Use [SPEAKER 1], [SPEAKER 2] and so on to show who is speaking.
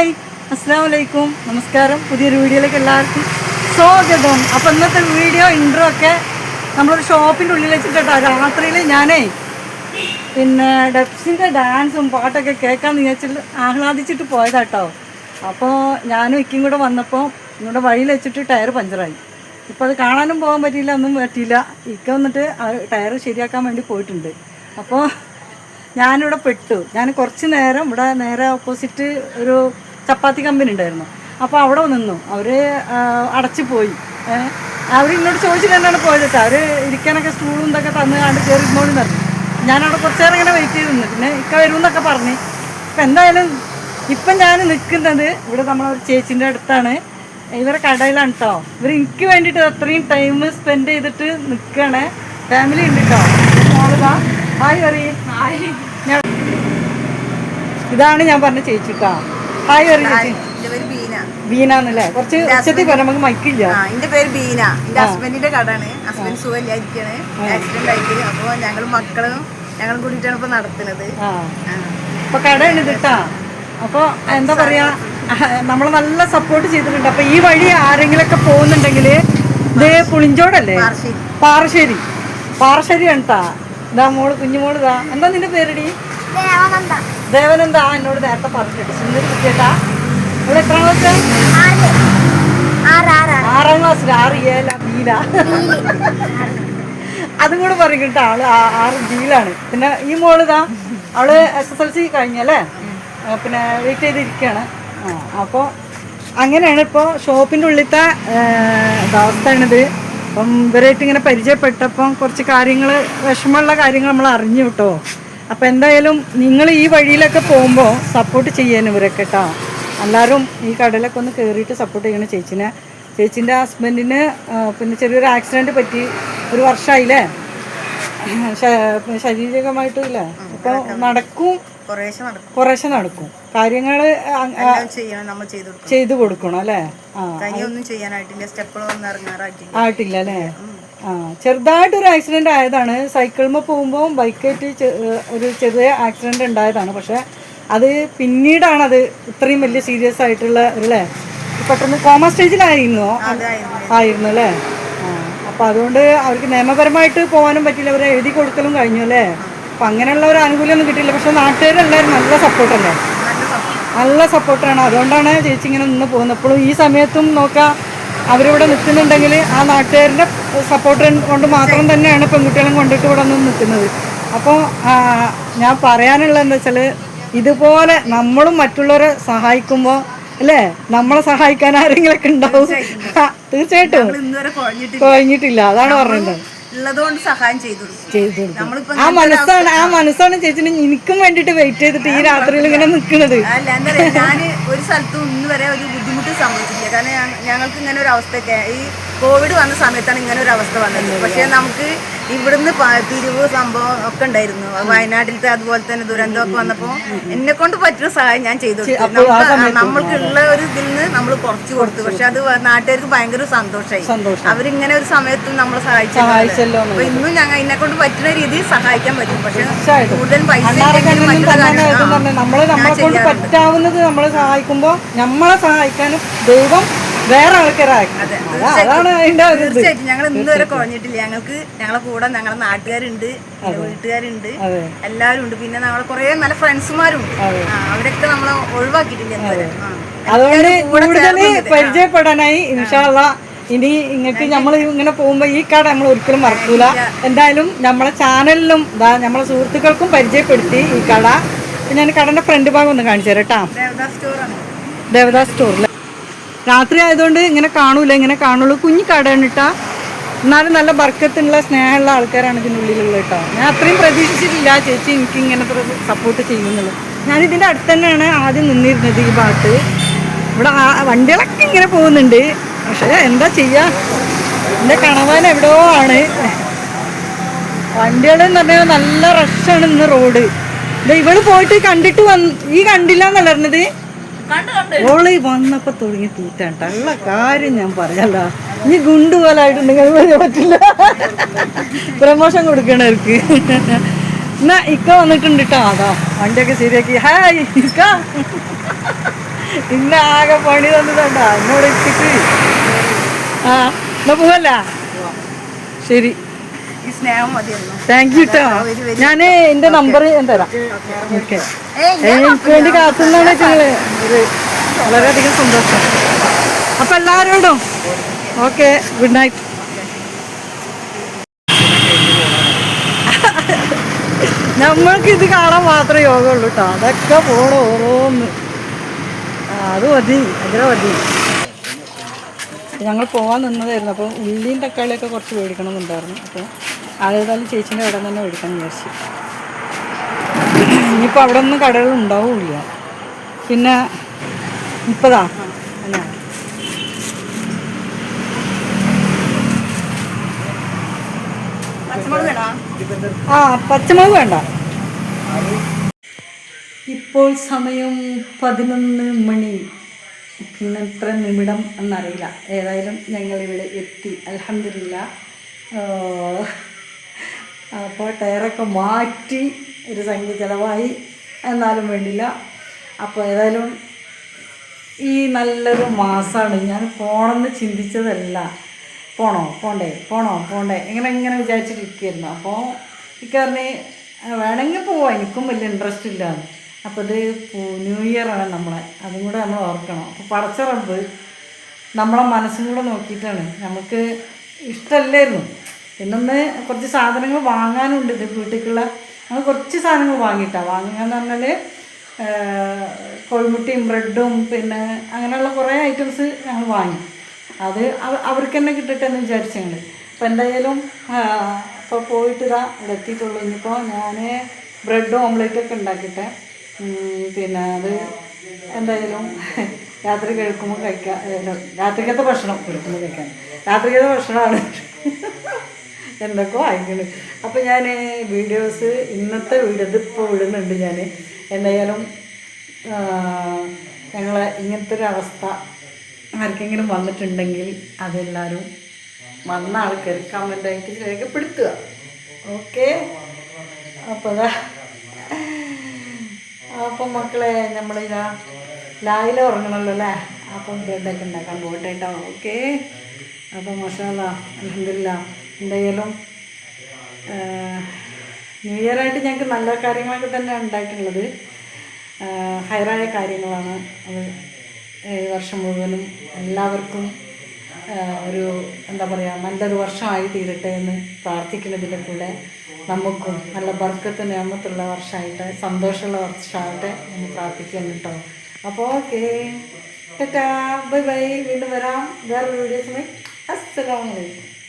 [SPEAKER 1] Hi. അസ്സാം വലൈക്കും നമസ്കാരം. പുതിയൊരു വീഡിയോയിലേക്ക് എല്ലാവർക്കും സ്വാഗതം. അപ്പം ഇന്നത്തെ വീഡിയോ ഇൻട്രോ ഒക്കെ നമ്മളൊരു ഷോപ്പിന്റെ ഉള്ളിൽ വെച്ചിട്ടോ രാത്രിയിൽ ഞാനേ പിന്നെ ഡെപ്സിന്റെ ഡാൻസും പാട്ടൊക്കെ കേൾക്കാൻ വിചാരിച്ചിട്ട് ആഹ്ലാദിച്ചിട്ട് പോയതാട്ടോ അപ്പോൾ ഞാനും ഇക്കും കൂടെ വന്നപ്പോൾ ഇങ്ങോട്ട് വഴിയിൽ വെച്ചിട്ട് ടയർ പഞ്ചറായി. ഇപ്പോൾ അത് കാണാനും പോകാൻ പറ്റിയില്ല ഒന്നും പറ്റിയില്ല. ഇക്ക വന്നിട്ട് ടയർ ശരിയാക്കാൻ വേണ്ടി പോയിട്ടുണ്ട്. അപ്പോൾ ഞാനിവിടെ പെട്ടു. ഞാൻ കുറച്ച് നേരം ഇവിടെ നേരെ ഓപ്പോസിറ്റ് ഒരു ചപ്പാത്തി കമ്പനി ഉണ്ടായിരുന്നു അപ്പോൾ അവിടെ നിന്നു. അവർ അടച്ചു പോയി. അവർ എന്നോട് ചോദിച്ചിട്ട് എന്നാണ് പോയത്. അവർ ഇരിക്കാനൊക്കെ സ്റ്റൂളും ഇതൊക്കെ തന്നു കണ്ട് കയറി ഇരുന്നോളി പറഞ്ഞു. ഞാനവിടെ കുറച്ച് നേരം ഇങ്ങനെ വെയിറ്റ് ചെയ്ത് നിന്നു. പിന്നെ ഇക്ക വരുമെന്നൊക്കെ പറഞ്ഞു. ഇപ്പം എന്തായാലും ഇപ്പം ഞാൻ നിൽക്കുന്നത് ഇവിടെ നമ്മളൊരു ചേച്ചിന്റെ അടുത്താണ്. ഇവരെ കടയിലാണ് കേട്ടോ ഇവർ എനിക്ക് വേണ്ടിയിട്ട് അത്രയും ടൈം സ്പെൻഡ് ചെയ്തിട്ട് നിൽക്കുകയാണ് ഫാമിലി ഉണ്ട് കേട്ടോ മോളിതാ ഹായ് പറയും ഞാൻ ഇതാണ് ഞാൻ പറഞ്ഞ ചേച്ചി കേട്ടോ ഹായ് ചേച്ചി
[SPEAKER 2] പേര് ബീന.
[SPEAKER 1] എന്നല്ലേ കുറച്ച് ഉച്ചത്തിൽ പറയാം നമുക്ക് മൈക്കില്ല
[SPEAKER 2] ആ എന്റെ പേര് ബീന. എന്റെ ഹസ്ബൻഡിന്റെ കടാണ് ഹസ്ബൻഡ് സുഖമില്ലായിരിക്കാണ് ആക്സിഡന്റ് ആയിട്ട്. അപ്പൊ ഞങ്ങളും മക്കളും ഞങ്ങളും കൂടിയിട്ടാണ് ഇപ്പൊ നടത്തുന്നത്.
[SPEAKER 1] അപ്പൊ കടയാണ് കിട്ടാ അപ്പൊ എന്താ പറയാ? നമ്മൾ നല്ല സപ്പോർട്ട് ചെയ്തിട്ടുണ്ട്. അപ്പൊ ഈ വഴി ആരെങ്കിലൊക്കെ പോകുന്നുണ്ടെങ്കിൽ ഇതേ പുളിഞ്ചോടല്ലേ. പാറശ്ശേരി. പാറശ്ശേരി. കണ്ടാ ഇതാ മോൾ കുഞ്ഞുമോൾ ഇതാ. എന്താ നിന്റെ പേരടി? ദേവനന്ദ ആ എന്നോട് നേരത്തെ പറഞ്ഞിട്ട്? സുന്ദരി കുട്ടിയേട്ടാ ഇവിടെ എത്ര ക്ലാസ് ആറാം ക്ലാസ്സിൽ ആറ് ഏല ബീല അതും കൂടെ പറയും കേട്ടോ ആൾ ആറ് ബീലാണ് പിന്നെ ഈ മോൾ ഇതാ അവൾ എസ് എസ് എൽ സി കഴിഞ്ഞല്ലേ പിന്നെ വെയിറ്റ് ചെയ്തിരിക്കുകയാണ് അപ്പോൾ അങ്ങനെയാണ് ഇപ്പോൾ ഷോപ്പിന്റെ ഉള്ളിലത്തെ അവസ്ഥയാണിത് അപ്പം ഇവരായിട്ട് ഇങ്ങനെ പരിചയപ്പെട്ടപ്പം കുറച്ച് കാര്യങ്ങൾ വിഷമമുള്ള കാര്യങ്ങൾ നമ്മൾ അറിഞ്ഞു കേട്ടോ. അപ്പം എന്തായാലും നിങ്ങൾ ഈ വഴിയിലൊക്കെ പോകുമ്പോൾ സപ്പോർട്ട് ചെയ്യാൻ ഇവരൊക്കെ കേട്ടോ എല്ലാവരും ഈ കടലൊക്കെ ഒന്ന് കയറിയിട്ട് സപ്പോർട്ട് ചെയ്യണം ചേച്ചിനെ. ചേച്ചിന്റെ ഹസ്ബൻഡിന് പിന്നെ ചെറിയൊരു ആക്സിഡന്റ് പറ്റി ഒരു വർഷമായില്ലേ ശാരീരികമായിട്ടും ഇല്ല? അപ്പോൾ നടക്കും.
[SPEAKER 2] കുറേശ്ശെ നടക്കും.
[SPEAKER 1] കാര്യങ്ങൾ
[SPEAKER 2] ചെയ്തു കൊടുക്കണം.
[SPEAKER 1] അല്ലേ? ആയിട്ടില്ല അല്ലേ? ആ ചെറുതായിട്ടൊരു ആക്സിഡന്റ് ആയതാണ്. സൈക്കിളിൽ പോകുമ്പോൾ ബൈക്കായിട്ട് ഒരു ചെറിയ ആക്സിഡന്റ് ഉണ്ടായതാണ്. പക്ഷെ അത് പിന്നീടാണ് അത് ഇത്രയും വലിയ സീരിയസ് ആയിട്ടുള്ള അല്ലേ പെട്ടെന്ന് കോമ സ്റ്റേജിലായിരുന്നു ആയിരുന്നു അല്ലേ അപ്പം അതുകൊണ്ട് അവർക്ക് നിയമപരമായിട്ട് പോകാനും പറ്റില്ല. അവരെ എഴുതി കൊടുക്കലും കഴിഞ്ഞു അല്ലേ അപ്പം അങ്ങനെയുള്ള ഒരു ആനുകൂല്യമൊന്നും കിട്ടിയില്ല. പക്ഷെ നാട്ടുകാരെല്ലാവരും നല്ല സപ്പോർട്ടല്ലേ
[SPEAKER 2] നല്ല
[SPEAKER 1] നല്ല സപ്പോർട്ടാണ് അതുകൊണ്ടാണ് ചേച്ചി ഇങ്ങനെ നിന്ന് പോകുന്നത്. എപ്പോഴും ഈ സമയത്തും നോക്കാം അവരിവിടെ നിൽക്കുന്നുണ്ടെങ്കിൽ ആ നാട്ടുകാരുടെ സപ്പോർട്ട് കൊണ്ട് മാത്രം തന്നെയാണ് പെൺകുട്ടികളും കൊണ്ടിട്ട് ഇവിടെ നിന്ന് നിൽക്കുന്നത്. അപ്പോൾ ഞാൻ പറയാനുള്ളത് എന്താ വെച്ചാൽ ഇതുപോലെ നമ്മളും മറ്റുള്ളവരെ സഹായിക്കുമ്പോൾ അല്ലേ? നമ്മളെ സഹായിക്കാൻ ആരെങ്കിലൊക്കെ ഉണ്ടാവും. തീർച്ചയായിട്ടും.
[SPEAKER 2] കഴിഞ്ഞിട്ടില്ല.
[SPEAKER 1] അതാണ് പറഞ്ഞത്.
[SPEAKER 2] ഉള്ളതുകൊണ്ട് സഹായം ചെയ്തു കൊടുക്കും
[SPEAKER 1] ചെയ്തു കൊടുക്കും. ആ മനസ്സാണ് ആ മനസ്സാണ് ചേച്ചിന് എനിക്കും വേണ്ടിട്ട് വെയിറ്റ് ചെയ്തിട്ട് ഈ രാത്രിയിൽ ഇങ്ങനെ നിൽക്കുന്നത്
[SPEAKER 2] അല്ല എന്താ പറയാ ഞാൻ ഒരു സ്ഥലത്തും ഇന്ന് വരെ ഒരു ബുദ്ധിമുട്ട് സംഭവിച്ചിട്ടില്ല. കാരണം ഞങ്ങൾക്ക് ഇങ്ങനെ ഒരു അവസ്ഥയൊക്കെ ഈ കോവിഡ് വന്ന സമയത്താണ് ഇങ്ങനെ ഒരു അവസ്ഥ വന്നത്. പക്ഷേ നമുക്ക് ഇവിടുന്ന് തിരിവ് സംഭവം ഒക്കെ ഉണ്ടായിരുന്നു. വയനാട്ടിലത്തെ അതുപോലെ തന്നെ ദുരന്തമൊക്കെ വന്നപ്പോൾ എന്നെ കൊണ്ട് പറ്റുന്ന സഹായം ഞാൻ ചെയ്തു നമ്മൾക്കുള്ള ഒരു ഇതിൽ നിന്ന് നമ്മൾ കുറച്ച് കൊടുത്തു. പക്ഷെ അത് നാട്ടുകാർക്ക് ഭയങ്കര സന്തോഷമായി
[SPEAKER 1] സന്തോഷം.
[SPEAKER 2] അവരിങ്ങനെ ഒരു സമയത്ത് നമ്മളെ സഹായിച്ചു
[SPEAKER 1] സഹായിച്ചല്ലോ
[SPEAKER 2] അപ്പൊ ഇന്നും ഞങ്ങൾ എന്നെ കൊണ്ട് പറ്റുന്ന രീതിയിൽ സഹായിക്കാൻ പറ്റും. പക്ഷെ. കൂടുതൽ പൈസ
[SPEAKER 1] നമ്മൾ നമ്മളെ കൊണ്ട്. പറ്റാവുന്നത് നമ്മളെ സഹായിക്കുമ്പോൾ നമ്മളെ സഹായിക്കാനും ദൈവം വേറെ അതാണ് അതിന്റെ
[SPEAKER 2] തീർച്ചയായിട്ടും. ഞങ്ങൾ ഇന്ന് വരെ കുറഞ്ഞിട്ടില്ല ഞങ്ങൾക്ക് ഞങ്ങളെ കൂടെ ഞങ്ങളെ നാട്ടുകാരുണ്ട് വീട്ടുകാരുണ്ട് എല്ലാവരും ഉണ്ട്. പിന്നെ നമ്മളെ കുറെ നല്ല ഫ്രണ്ട്സുമാരുണ്ട്. അവരൊക്കെ നമ്മളെ ഒഴിവാക്കിയിട്ടില്ല
[SPEAKER 1] അതുകൊണ്ട് കൂടുതൽ പരിചയപ്പെടാനായി ഇൻഷാള്ള ഇനി ഇങ്ങക്ക് നമ്മൾ ഇങ്ങനെ പോകുമ്പോൾ ഈ കട നമ്മൾ ഒരിക്കലും മറക്കൂല. എന്തായാലും നമ്മളെ ചാനലിലും നമ്മളെ സുഹൃത്തുക്കൾക്കും പരിചയപ്പെടുത്തി ഈ കട. ഞാൻ കടന്റെ ഫ്രണ്ട് ഭാഗം ഒന്ന് കാണിച്ചു തരാം കേട്ടോ.
[SPEAKER 2] ദേവദാസ്
[SPEAKER 1] സ്റ്റോറിൽ രാത്രി ആയതുകൊണ്ട് ഇങ്ങനെ കാണൂല ഇങ്ങനെ കാണുള്ളൂ. കുഞ്ഞു കടയാണ് കേട്ടോ എന്നാലും നല്ല ബർക്കത്തിനുള്ള സ്നേഹമുള്ള ആൾക്കാരാണ് ഇതിനുള്ളിലുള്ളത് കേട്ടോ ഞാൻ അത്രയും പ്രതീക്ഷിച്ചിട്ടില്ല ചേച്ചി എനിക്ക് ഇങ്ങനെ സപ്പോർട്ട് ചെയ്യുന്നുള്ളൂ ഞാൻ ഇതിന്റെ അടുത്ത് തന്നെയാണ് ആദ്യം നിന്നിരുന്നത് ഈ ഭാഗത്ത്. ഇവിടെ വണ്ടികളൊക്കെ ഇങ്ങനെ പോകുന്നുണ്ട്. പക്ഷേ എന്താ ചെയ്യുക എന്റെ കണവാൻ എവിടെയോ ആണ്. വണ്ടികളെന്ന് പറഞ്ഞാൽ നല്ല റഷാണ് ഇന്ന് റോഡ് ഇവൾ പോയിട്ട് കണ്ടിട്ട് വന്ന് ഈ കണ്ടില്ല
[SPEAKER 2] കണ്ടു
[SPEAKER 1] ഓളി വന്നപ്പോ തുടങ്ങി തീറ്റാണ്ട ഉള്ള കാര്യം ഞാൻ പറയല്ല ഇനി ഗുണ്ടു പറയാൻ പറ്റില്ല. പ്രമോഷൻ കൊടുക്കണവർക്ക് എന്നാ ഇക്ക വന്നിട്ടുണ്ട് കേട്ടോ അതാ വണ്ടിയൊക്കെ ശരിയാക്കി. ഹായ് ഇക്ക. ഇന്ന ആകെ പണി തന്നതാണ്ടാ എന്നോട് ഇട്ടിട്ട്. ആ എന്നാ പോവല്ല? ശരി.
[SPEAKER 2] ഈ സ്നേഹം മതിയെന്നു
[SPEAKER 1] താങ്ക് യു കേട്ടോ ഞാൻ എന്റെ നമ്പർ ഞാൻ തരാം. ഓക്കെ എനിക്ക് വേണ്ടി കാത്തുന്നാണ് ഇത് വളരെയധികം സന്തോഷം. അപ്പൊ എല്ലാവരോടും ഓക്കെ ഗുഡ് നൈറ്റ് നമ്മൾക്ക് ഇത് കാണാൻ മാത്രമേ യോഗമുള്ളൂ കേട്ടോ അതൊക്കെ പോണോ ഓരോന്ന് അത് മതി. അതിനെ മതി. ഞങ്ങൾ പോകാൻ നിന്നതായിരുന്നു. അപ്പോൾ ഉള്ളിയും തക്കാളിയൊക്കെ കുറച്ച് മേടിക്കണം എന്നുണ്ടായിരുന്നു അപ്പോൾ അതേതായാലും ചേച്ചീന്റെ കട തന്നെ മേടിക്കാൻ വിചാരിച്ചു. ഇനിയിപ്പോൾ അവിടെ ഒന്നും കടകൾ ഉണ്ടാവില്ല പിന്നെ
[SPEAKER 2] ഇപ്പതാ.
[SPEAKER 1] ആ പച്ചമുളക് വേണ്ട. ഇപ്പോൾ സമയം പതിനൊന്ന് മണി. പിന്നെ എത്ര നിമിടം എന്നറിയില്ല. ഏതായാലും ഞങ്ങളിവിടെ എത്തി. അലഹമില്ല അപ്പോൾ ടയറൊക്കെ മാറ്റി ഒരു സംഖ്യ ചിലവായി. എന്നാലും വേണ്ടില്ല. അപ്പോൾ ഏതായാലും ഈ നല്ലൊരു മാസമാണ് ഞാൻ പോണമെന്ന് ചിന്തിച്ചതല്ല. പോണോ? പോണ്ടേ? പോണോ? പോണ്ടേ? ഇങ്ങനെ ഇങ്ങനെ വിചാരിച്ചിട്ടിരിക്കുകയായിരുന്നു അപ്പോൾ ഇക്കാരന് വേണമെങ്കിൽ പോവാം. എനിക്കും വലിയ ഇൻട്രസ്റ്റ് ഇല്ല. അപ്പോൾ ഇത് ന്യൂ ഇയർ ആണ് നമ്മളെ. അതും കൂടെ നമ്മൾ ഓർക്കണം. അപ്പോൾ പടച്ച റബ്ബ് നമ്മളെ മനസ്സും കൂടെ നോക്കിയിട്ടാണ്. നമുക്ക് ഇഷ്ടമല്ലായിരുന്നു പിന്നൊന്ന് കുറച്ച് സാധനങ്ങൾ വാങ്ങാനുണ്ട്. ഇത് വീട്ടിലേക്കുള്ള നമ്മൾ കുറച്ച് സാധനങ്ങൾ വാങ്ങിയിട്ടാണ് വാങ്ങുകയെന്ന് പറഞ്ഞാൽ കോഴിമുട്ടിയും ബ്രെഡും പിന്നെ അങ്ങനെയുള്ള കുറേ ഐറ്റംസ് ഞങ്ങൾ വാങ്ങി. അത് അവ- അവർക്ക് തന്നെ കിട്ടട്ടെ എന്ന് വിചാരിച്ചു ഞങ്ങൾ അപ്പോൾ എന്തായാലും ഇപ്പോൾ പോയിട്ട് ഇതാ ഇവിടെ എത്തിയിട്ടുള്ളൂ. ഇനിയിപ്പോൾ ഞാൻ ബ്രെഡും ഓംലേറ്റൊക്കെ ഉണ്ടാക്കിയിട്ടേ പിന്നെ അത് എന്തായാലും രാത്രി കഴിക്കുമ്പോൾ കഴിക്കാം. രാത്രിക്കത്തെ ഭക്ഷണം കഴിക്കുമ്പോൾ കഴിക്കാൻ രാത്രിക്കത്തെ ഭക്ഷണമാണ് എന്തൊക്കെ വാങ്ങിക്കണ് അപ്പോൾ ഞാൻ വീഡിയോസ് ഇന്നത്തെ വീഡിയോ ഇതിപ്പോൾ വിടുന്നുണ്ട് ഞാൻ എന്തായാലും ഞങ്ങളെ ഇങ്ങനത്തെ ഒരു അവസ്ഥ ആർക്കെങ്കിലും വന്നിട്ടുണ്ടെങ്കിൽ അതെല്ലാവരും വന്ന ആൾക്കാർ കമന്റായിട്ട് രേഖപ്പെടുത്തുക. ഓക്കെ? അപ്പോൾ അതാ അപ്പം മക്കളെ നമ്മളിതാ ലായില ഉറങ്ങണമല്ലോ അല്ലേ? അപ്പം ബ്രെഡൊക്കെ ഉണ്ടാക്കാൻ പോകട്ടെ കേട്ടോ ഓക്കെ. അപ്പം മസാല അലഹമില്ല എന്തായാലും ന്യൂ ഇയർ ആയിട്ട് ഞങ്ങൾക്ക് നല്ല കാര്യങ്ങളൊക്കെ തന്നെ ഉണ്ടായിട്ടുള്ളത്. ഹയറായ കാര്യങ്ങളാണ്. അത് ഈ വർഷം മുഴുവനും എല്ലാവർക്കും ഒരു എന്താ പറയുക നല്ലൊരു വർഷമായി തീരട്ടെ എന്ന് പ്രാർത്ഥിക്കുന്നതിന്റെ കൂടെ നമുക്കും നല്ല ബർക്കത്ത് നിയമത്തുള്ള വർഷമായിട്ട് സന്തോഷമുള്ള വർഷമാകട്ടെ എന്ന് പ്രാർത്ഥിക്കുന്നു കേട്ടോ. അപ്പോൾ ഓക്കെ. ടാ ബൈ ബൈ. വീണ്ടും വരാം. വേറൊരു വീഡിയോസുമായി. അസ്സലാമലൈക്കും